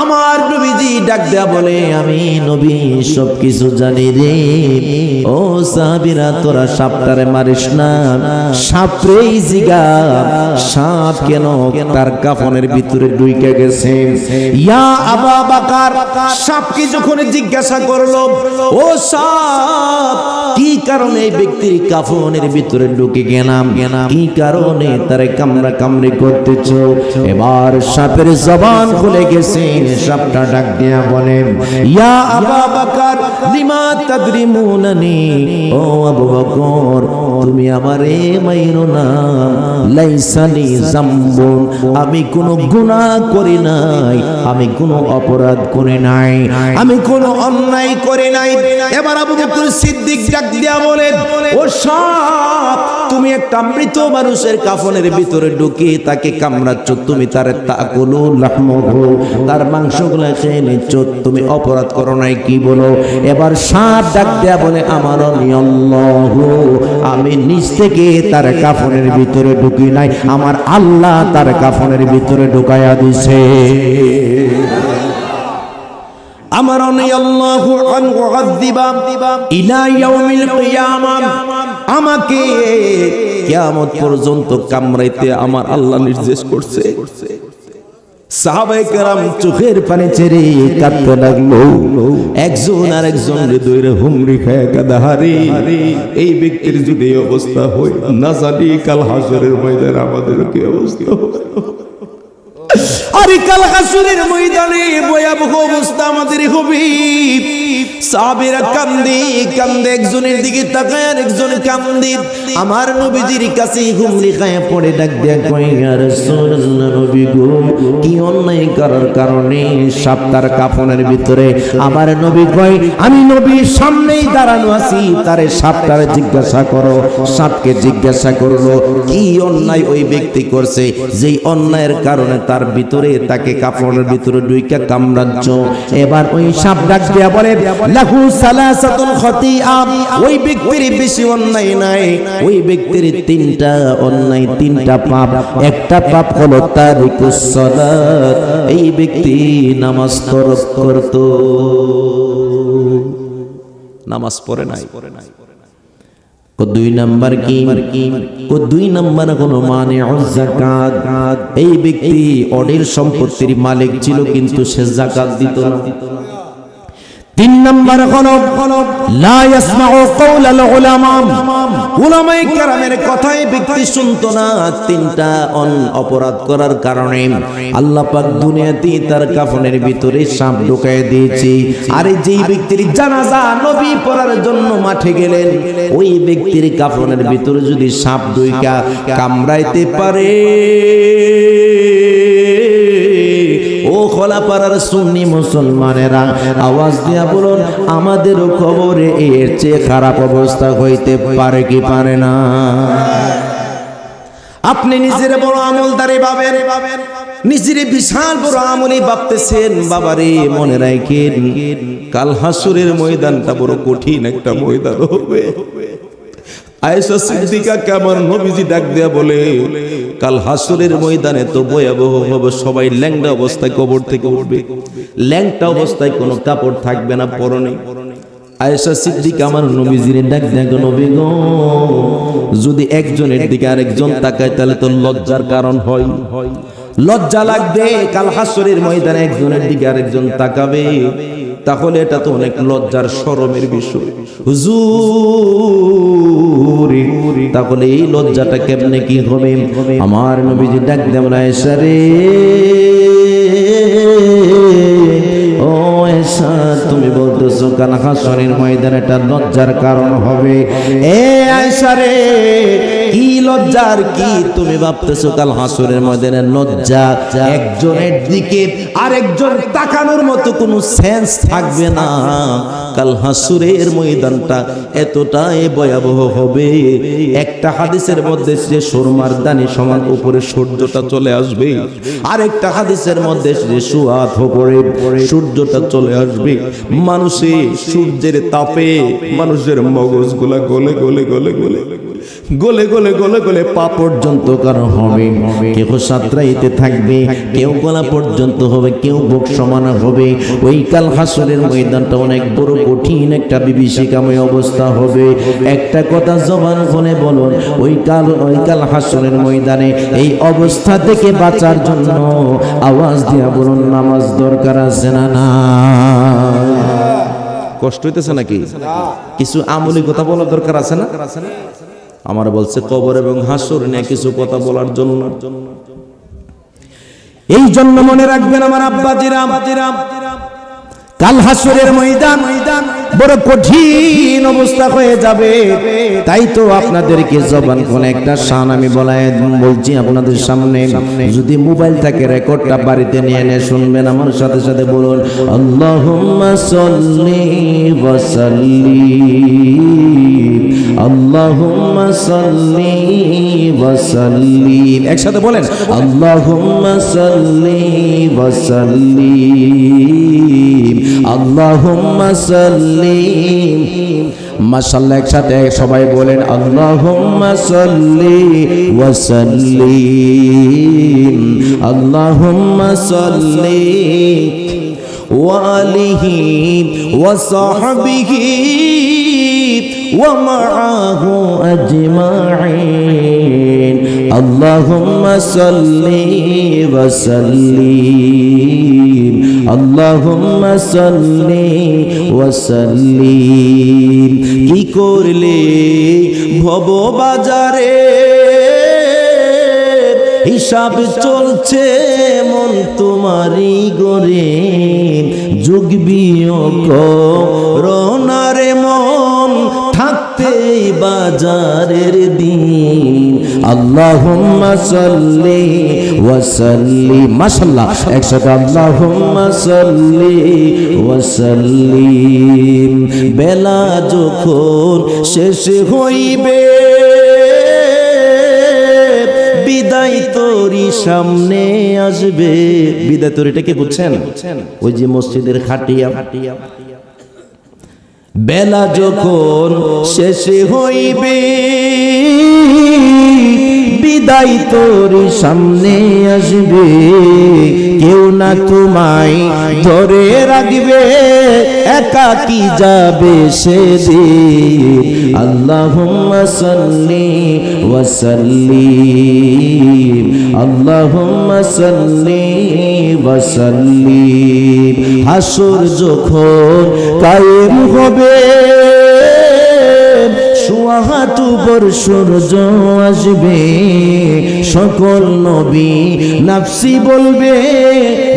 আমার নবীজি ডাক দেয়া বলে, আমি নবী সব কিছু জানি রে। ও সাহাবীরা, তোরা সাপটারে মারিস না। সাপরেই জিগা। সাপ কেন তার কাফনের ভিতরে ডুইকে গেছে? ইয়া আবা বাকার, সাপকে যখন জিজ্ঞাসা করল, ও সাপ, কি কারণে এই ব্যক্তির কাফনের ভিতরে ঢুকে গেলাম? কি কারণে তারে কামড়া কামড়ি করতেছ? এবার সাপের জবান খুলে গেছে। সাপটা ডাক দিয়া বলে ইয়া আবা বাকার লিমা তাদরিমুনানি ও আবু বকর, তুমি আমারে মাইরো না। লাইসানি জাম্বুন, আমি কোনো গুনাহ করি নাই, আমি কোনো অপরাধ করি নাই, আমি কোনো অন্যায় করি নাই। এবার আবু বকর সিদ্দিক ডাক দিয়া বলে, ও সাপ, তুমি একটা মৃত মানুষের কাফনের ভিতরে ঢুকে তাকে কামড়াচ্ছ, তুমি তার তাকুলু লাহমহু, তার মাংসগুলো খেয়ে নিচ্ছ, তুমি অপরাধ করো নাই, কি বলো? এবার সাপ ডাক দেয়া বলে আমার অনিয়ল্লাহু আমি নিজ থেকে তার কাফনের ভিতরে ঢুকি নাই, আমার আল্লাহ তার কাফনের ভিতরে ঢুকাইয়া দিছে। আমার উআযিবা ইলা ইয়াউমিল কিয়ামা, আমাকে কিয়ামত পর্যন্ত কামড়াইতে আমার আল্লাহ নির্দেশ করছে। সাহাবায়ে চোখের পানি ছেড়ে কাঁদতে লাগল। একজন আর একজন হৃদয়ের হুমরি খায় এই ব্যক্তির যদি অবস্থা হয়, না জানি কাল হাজরের ময়দানে আমাদের কি অবস্থা আরে কাল হাসুরের ময়দানে ভয়াবহ অবস্থা আমাদের হবে। সাহাবীরা কান্দে একজনের দিকে তাকায় আর একজন আমার নবীজির কাছে হুমরি খায়, পড়ে ডাক কই আর নবী গো, কি অন্যায় করার কারণে সাপ তার কাফনের ভিতরে? আমার নবী আমি নবীর সামনেই দাঁড়ানো আছি, তারে সাপটারে জিজ্ঞাসা করো, সাপকে জিজ্ঞাসা করল, কি অন্যায় ওই ব্যক্তি করছে? যেই অন্যায়ের কারণে তার ভিতরে তাকে কাপড়ের ভিতরে দুইটা কামড়াচ্ছ। এবার ওই সাপ ডাক দিয়া বলে লাহু সালাসাতুল খতিয়া ওই ব্যক্তির বেশি অন্যায় নাই। ওই ব্যক্তির তিনটা অন্যায়, তিনটা পাপ। একটা পাপ হলো তারিকুস সালাত। এই ব্যক্তি নামাজ তরক করত। নামাজ পড়ে নাই। কো দুই নাম্বার কি? কো দুই নাম্বার কোন মানে জাকাত এই ব্যক্তি অডের সম্পত্তির মালিক ছিল, কিন্তু সে জাকাত দিত না। তিন নম্বর কথাই ব্যক্তি শুনতো না তিনটা অপরাধ করার কারণে। দুনিয়াতে তার কাফনের ভিতরে সাপ ঢুকায় দিয়েছে। জানাজা পড়ার জন্য মাঠে গেলেন, ওই ব্যক্তির কাফনের ভিতরে যদি সাপ দুইটা কামড়াইতে পারে। খোলাপাড়ার সুন্নি মুসলমানেরা আওয়াজ দিয়া বলুন আমাদেরও খবরে এর চেয়ে খারাপ অবস্থা হইতে পারে কি পারে না? আপনি নিজের বড় আমলদারে পাবেন নিজের বিশাল বড় আমলি ভাবতেছেন, বাবারে, মনে রাখেন, কাল হাসুরের ময়দানটা বড় কঠিন একটা ময়দান হবে। আয়েশা সিদ্দিকা কেমন নবীজি ডাক দেয়া বলে, কাল হাসরের ময়দানে তো ভয়াবহ হবে সবাই ল্যাংটা অবস্থায় কবর থেকে উঠবে। ল্যাংটা অবস্থায় কোনো কাপড় থাকবে না, পরনে। আয়েশা সিদ্দিক আমার নবীজির ডাক দেখো নবী গো, যদি একজনের দিকে আরেকজন তাকায়, তাহলে তো লজ্জার কারণ হয়। লজ্জা লাগবে, কাল হাসরের ময়দানে একজনের দিকে আরেকজন তাকাবে। তাহলে এটা তো অনেক লজ্জার সরমের বিষয়। তাহলে এই লজ্জাটা কেমনে কি হবে? আমার নবীজি ডাক দেব না এসারে ও এসা তুমি বলতেছো কাল হাসরের ময়দানে এটা লজ্জার কারণ হবে। এ আয়সারে কি লজ্জার কি তুমি ভাবতেছো কাল হাসরের ময়দানে লজ্জা? একজনের দিকে আরেকজন তাকানোর মতো কোনো সেন্স থাকবে না। কাল হাসুরের ময়দানটা এতটাই ভয়াবহ হবে। একটা হাদিসের মধ্যে যে সুরমার দানি সমান উপরে সূর্যটা চলে আসবে। আর একটা হাদিসের মধ্যে যে সুয়াত উপরে সূর্যটা চলে আসবে। মানুষে সূর্যের তাপে মানুষের মগজগুলা গলে গলে গলে গলে গলে গলে গলে গলে পা পর্যন্ত কারও হবে। কেউ সাতরাইতে থাকবে কেউ গলা পর্যন্ত হবে কেউ বুক সমান হবে। ওই কাল হাসরের ময়দানটা অনেক বড় কঠিন একটা বিভীষিকাময় অবস্থা হবে। একটা কথা জবান ফোনে বলুন, ওই কাল ওই কাল হাসরের ময়দানে এই অবস্থা থেকে বাঁচার জন্য আওয়াজ দিয়া বলুন, নামাজ দরকার আছে না না কষ্ট হইতেছে নাকি? কিছু আমলি কথা বলার দরকার আছে না? আমার বলছে, কবর এবং হাসর নিয়ে কিছু কথা বলার জন্য এই জন্য মনে রাখবেন আমার আব্বা জিরাম কাল হাসুরের ময়দান বড় কঠিন অবস্থা হয়ে যাবে। তাই তো আপনাদেরকে জবান কোন একটা শান আমি বলাই বলছি আপনাদের সামনে। যদি মোবাইল থাকে রেকর্ডটা বাড়িতে নিয়ে এনে শুনবেন, আমার সাথে সাথে বলুন, আল্লাহুম্মা সাল্লি ওয়া সাল্লিম। আল্লাহুম্মা সাল্লি ওয়া সাল্লিম। একসাথে বলেন, আল্লাহুম্মা সাল্লি ওয়া সাল্লিম। আল্লাহুম্মা সাল্লিম। মাশাআল্লাহ, একসাথে সবাই বলেন, আল্লাহুম্মা সাল্লি ওয়া সাল্লিম। আল্লাহুম্মা সাল্লি ওয়া আলিহি ওয়া সাহবিহি। ومعه أجمعين اللهم صل وسلم اللهم صل وسلم কি করলে ভব বাজারে হিসাব চলছে মন তোমারই গরে যুগ বিয়োগ রোনারে মন থাকতেই বাজারের দিন। আল্লাহুম্মা সাল্লি ওয়া সাল্লিম মাশাআল্লাহ, একসাথে আল্লাহুম্মা সাল্লি ওয়া বেলা যখন শেষ হইবে, বিদায় তোরই সামনে আসবে। বিদায় তোর এটাকে বুঝছেন? ওই যে মসজিদের খাটিয়া। বেলা যখন শেষে হইবে, বিদায় তোর সামনে আসবে। কেউ না তোমায় ধরে রাখবে, একা কি যাবে সেদিন? আল্লাহ সাল্লি আল্লাহুম্মা সাল্লি ওয়া সাল্লিম হাসর যখন কায়েম হবে সোয়াহাটু বর সূর্য আসবে, সকল নবী নাফসি বলবে,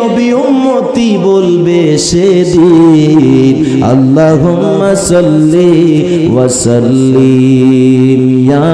নবী উম্মতি বলবে সেদিন। আল্লাহুম্মা সাল্লি ওয়া সাল্লিম, ইয়া